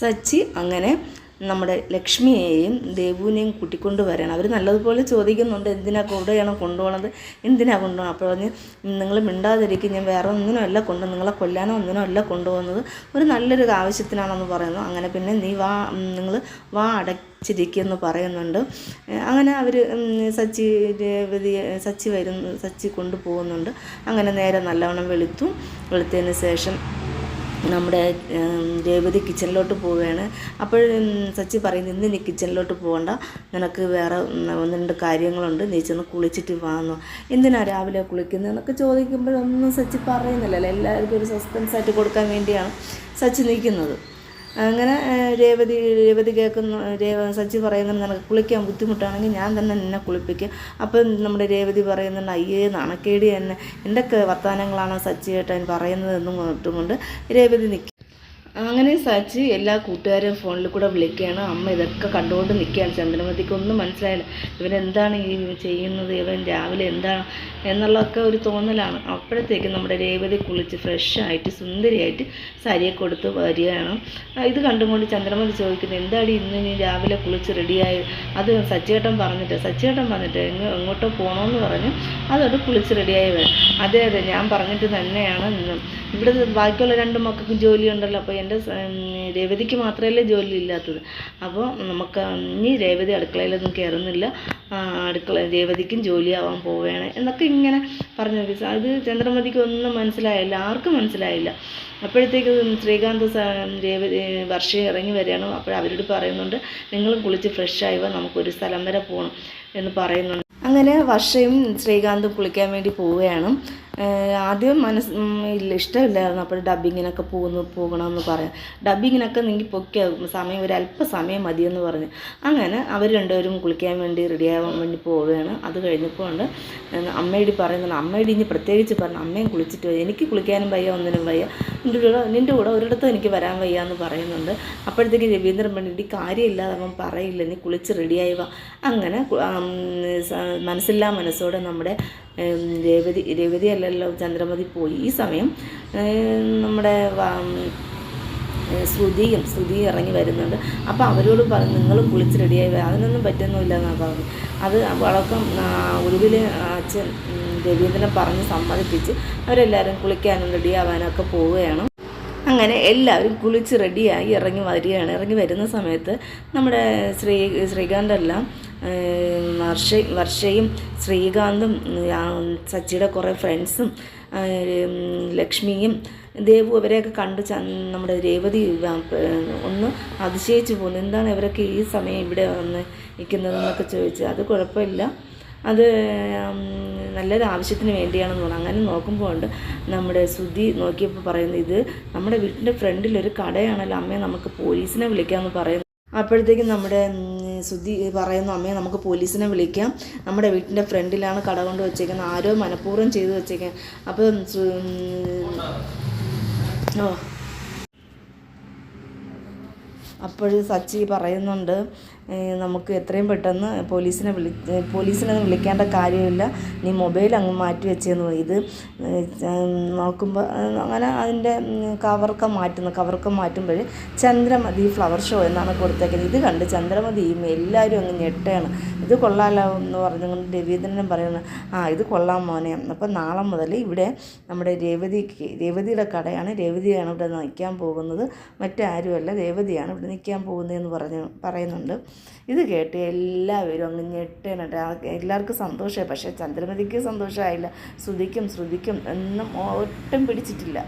സച്ചി അങ്ങനെ നമ്മുടെ ലക്ഷ്മിയെയും ദേവുവിനെയും കൂട്ടിക്കൊണ്ട് വരണം. അവർ നല്ലതുപോലെ ചോദിക്കുന്നുണ്ട് എന്തിനാ കൂടെയാണ് കൊണ്ടുപോകണത് എന്തിനാണ് കൊണ്ടുപോകണം അപ്പോൾ പറഞ്ഞ് നിങ്ങൾ മിണ്ടാതിരിക്കും ഞാൻ വേറെ ഒന്നിനും അല്ല കൊണ്ട് നിങ്ങളെ കൊല്ലാനോ ഒന്നിനും അല്ല കൊണ്ടുപോകുന്നത്. ഒരു നല്ലൊരു ആവശ്യത്തിനാണെന്ന് പറയുന്നു. അങ്ങനെ പിന്നെ നീ വാ നിങ്ങൾ വാ അടച്ചിരിക്കുമെന്ന് പറയുന്നുണ്ട്. അങ്ങനെ അവർ സച്ചി സച്ചി വരുന്നു സച്ചി കൊണ്ടുപോകുന്നുണ്ട്. അങ്ങനെ നേരെ നല്ലവണ്ണം വെളുത്തു. വെളുത്തതിന് ശേഷം നമ്മുടെ രേവതി കിച്ചണിലോട്ട് പോവുകയാണ്. അപ്പോൾ സച്ചി പറയുന്നു ഇന്ന് നീ കിച്ചണിലോട്ട് പോകണ്ട നിനക്ക് വേറെ ഒന്ന് രണ്ട് കാര്യങ്ങളുണ്ട്. നീ ചെന്ന് കുളിച്ചിട്ട് വാന്നു എന്തിനാ രാവിലെ കുളിക്കുന്നത്? എന്നൊക്കെ ചോദിക്കുമ്പോഴൊന്നും സച്ചി പറയുന്നില്ലല്ലോ. എല്ലാവർക്കും ഒരു സസ്പെൻസ് ആയിട്ട് കൊടുക്കാൻ വേണ്ടിയാണ് സച്ചി നിൽക്കുന്നത്. അങ്ങനെ രേവതി രേവതി കേൾക്കുന്ന രേവ സച്ചി പറയുന്നത് നിനക്ക് കുളിക്കാൻ ബുദ്ധിമുട്ടാണെങ്കിൽ ഞാൻ തന്നെ നിന്നെ കുളിപ്പിക്കും. അപ്പം നമ്മുടെ രേവതി പറയുന്നുണ്ട് അയ്യേ നാണക്കേടി തന്നെ. എന്തൊക്കെ വർത്തമാനങ്ങളാണ് സച്ചി ഏട്ടൻ പറയുന്നതെന്നും കൊണ്ട് രേവതി നിൽക്കും അങ്ങനെ സാച്ചി എല്ലാ കൂട്ടുകാരെയും ഫോണിൽ കൂടെ വിളിക്കുകയാണ്. അമ്മ ഇതൊക്കെ കണ്ടുകൊണ്ട് നിൽക്കുകയാണ്. ചന്ദ്രമതിക്ക് ഒന്നും മനസ്സിലായില്ല. ഇവരെന്താണ് ഈ ചെയ്യുന്നത്? ഇവൻ രാവിലെ എന്താണ് എന്നുള്ളതൊക്കെ ഒരു തോന്നലാണ്. അപ്പോഴത്തേക്കും നമ്മുടെ രേവതി കുളിച്ച് ഫ്രഷായിട്ട് സുന്ദരിയായിട്ട് സാരിയെ കൊടുത്ത് വരികയാണ്. ഇത് കണ്ടുകൊണ്ട് ചന്ദ്രമതി ചോദിക്കുന്നത് എന്താടി ഇന്ന് നീ രാവിലെ കുളിച്ച് റെഡിയായി അത് സച്ചിയേട്ടൻ പറഞ്ഞിട്ട് സച്ചിയേട്ടൻ പറഞ്ഞിട്ട് എങ്ങോ എങ്ങോട്ടോ പോകണമെന്ന് പറഞ്ഞ് അതോട് കുളിച്ച് റെഡിയായി വരാം. അതെ അതെ ഞാൻ പറഞ്ഞിട്ട് തന്നെയാണ് ഇവിടെ ബാക്കിയുള്ള രണ്ട് മക്കൾക്കും ജോലിയുണ്ടല്ലോ അപ്പോൾ എന്റെ രേവതിക്ക് മാത്രമല്ലേ ജോലി ഇല്ലാത്തത് അപ്പോൾ നമുക്ക് ഇനി രേവതി അടുക്കളയിലൊന്നും കയറുന്നില്ല. അടുക്കള രേവതിക്കും ജോലിയാവാൻ പോവുകയാണ് എന്നൊക്കെ ഇങ്ങനെ പറഞ്ഞു അത് ചന്ദ്രമതിക്ക് ഒന്നും മനസ്സിലായില്ല. ആർക്കും മനസ്സിലായില്ല. അപ്പോഴത്തേക്ക് ശ്രീകാന്ത് രേവതി വർഷ ഇറങ്ങി വരികയാണ്. അപ്പോൾ അവരോട് പറയുന്നുണ്ട് നിങ്ങളും കുളിച്ച് ഫ്രഷ് ആയവ നമുക്കൊരു സ്ഥലം വരെ പോകണം എന്ന് പറയുന്നുണ്ട്. അങ്ങനെ വർഷയും ശ്രീകാന്തും കുളിക്കാൻ വേണ്ടി പോവുകയാണ്. ആദ്യം മനസ്സ് ഇല്ല ഇഷ്ടമില്ലായിരുന്നു. അപ്പോൾ ഡബിങ്ങിനൊക്കെ പോകുന്നു പോകണമെന്ന് പറയാം. ഡബിങ്ങിനൊക്കെ നിങ്ങൾ പൊക്കിയ സമയം ഒരു അല്പ സമയം മതിയെന്ന് പറഞ്ഞു. അങ്ങനെ അവർ രണ്ടുപേരും കുളിക്കാൻ വേണ്ടി റെഡിയാവാൻ വേണ്ടി പോവുകയാണ്. അത് കഴിഞ്ഞപ്പോൾ ഉണ്ട് അമ്മയോട് പറയുന്നത് അമ്മയോട് ഇനി പ്രത്യേകിച്ച് പറഞ്ഞു അമ്മയും കുളിച്ചിട്ട് വയ്യ എനിക്ക് കുളിക്കാനും വയ്യ ഒന്നിനും വയ്യ. നിന്റെ കൂടെ നിന്റെ കൂടെ ഒരിടത്തും എനിക്ക് വരാൻ വയ്യ എന്ന് പറയുന്നുണ്ട്. അപ്പോഴത്തേക്ക് രവീന്ദ്രൻ പണ്ഡിറ്റ് കാര്യമില്ലാതെ അവൻ പറയില്ല. നീ കുളിച്ച് റെഡിയായി വാ. അങ്ങനെ മനസ്സില്ലാ മനസ്സോടെ നമ്മുടെ രേവതി രേവതി അല്ലല്ലോ ചന്ദ്രമതി പോയി. ഈ സമയം നമ്മുടെ ശ്രുതിയും ശ്രുതിയും ഇറങ്ങി വരുന്നുണ്ട്. അപ്പോൾ അവരോട് പറഞ്ഞു നിങ്ങൾ കുളിച്ച് റെഡിയായി വരാം. അതിനൊന്നും പറ്റുന്നില്ല എന്നാണ് പറഞ്ഞു. അത് വളക്കം ഒടുവിൽ അച്ഛൻ രവീന്ദ്രനെ പറഞ്ഞ് സമ്മതിപ്പിച്ച് അവരെല്ലാവരും കുളിക്കാനും റെഡിയാവാനും ഒക്കെ പോവുകയാണ്. അങ്ങനെ എല്ലാവരും കുളിച്ച് റെഡിയായി ഇറങ്ങി വരികയാണ്. ഇറങ്ങി വരുന്ന സമയത്ത് നമ്മുടെ ശ്രീ ശ്രീകാന്തെല്ലാം വർഷ വർഷയും ശ്രീകാന്തും സച്ചിയുടെ കുറേ ഫ്രണ്ട്സും ലക്ഷ്മിയും ദേവു അവരെയൊക്കെ കണ്ട് നമ്മുടെ രേവതി ഒന്ന് അതിശയിച്ചു പോകുന്നു എന്താണ് ഇവരൊക്കെ ഈ സമയം ഇവിടെ വന്ന് നിൽക്കുന്നതെന്നൊക്കെ ചോദിച്ചു. അത് കുഴപ്പമില്ല. അത് നല്ലൊരു ആവശ്യത്തിന് വേണ്ടിയാണെന്ന് തോന്നുന്നു. അങ്ങനെ നോക്കുമ്പോൾ ഉണ്ട് നമ്മുടെ ശ്രുതി നോക്കിയപ്പോൾ പറയുന്നത് ഇത് നമ്മുടെ വീട്ടിന്റെ ഫ്രണ്ടിലൊരു കടയാണല്ലോ. അമ്മയെ നമുക്ക് പോലീസിനെ വിളിക്കാമെന്ന് പറയുന്നു. അപ്പോഴത്തേക്കും നമ്മുടെ സുധി പറയുന്നു അമ്മയെ നമുക്ക് പോലീസിനെ വിളിക്കാം. നമ്മുടെ വീട്ടിന്റെ ഫ്രണ്ടിലാണ് കട കൊണ്ട് വെച്ചേക്കുന്നത്. ആരോ മനഃപൂർവം ചെയ്തു വെച്ചേക്കാൻ അപ്പം ഓ അപ്പോൾ സച്ചി പറയുന്നുണ്ട് നമുക്ക് എത്രയും പെട്ടെന്ന് പോലീസിനെ വിളി പോലീസിനെ വിളിക്കേണ്ട കാര്യമില്ല. നീ മൊബൈൽ അങ്ങ് മാറ്റി വെച്ചെന്ന്. ഇത് നോക്കുമ്പോൾ അങ്ങനെ അതിന്റെ കവർക്കം മാറ്റുന്നു. കവർക്കം മാറ്റുമ്പോൾ ചന്ദ്രമതി ഫ്ലവർ ഷോ എന്നാണ് കൊടുത്തേക്കുന്നത്. ഇത് കണ്ട് ചന്ദ്രമതിയും എല്ലാവരും അങ്ങ് ഞെട്ടുകയാണ് ഇത് കൊള്ളാലോ എന്ന് പറഞ്ഞുകൊണ്ട് രവീന്ദ്രനും പറയുന്നു ആ ഇത് കൊള്ളാം മോനെ. അപ്പം നാളെ മുതൽ ഇവിടെ നമ്മുടെ രേവതിക്ക് രേവതിയുടെ കടയാണ്. രേവതിയാണ് ഇവിടെ നിൽക്കാൻ പോകുന്നത്. മറ്റാരുമല്ല രേവതിയാണ് ഇവിടെ നിൽക്കാൻ പോകുന്നതെന്ന് പറഞ്ഞു പറയുന്നുണ്ട്. ഇത് കേട്ട് എല്ലാവരും അങ്ങ് ഞെട്ടേനട്ടെ എല്ലാവർക്കും സന്തോഷമായി. പക്ഷേ ചന്ദ്രമതിക്ക് സന്തോഷമായില്ല. ശ്രുതിക്കും ശ്രുതിക്കും എന്നും ഒട്ടും പിടിച്ചിട്ടില്ല.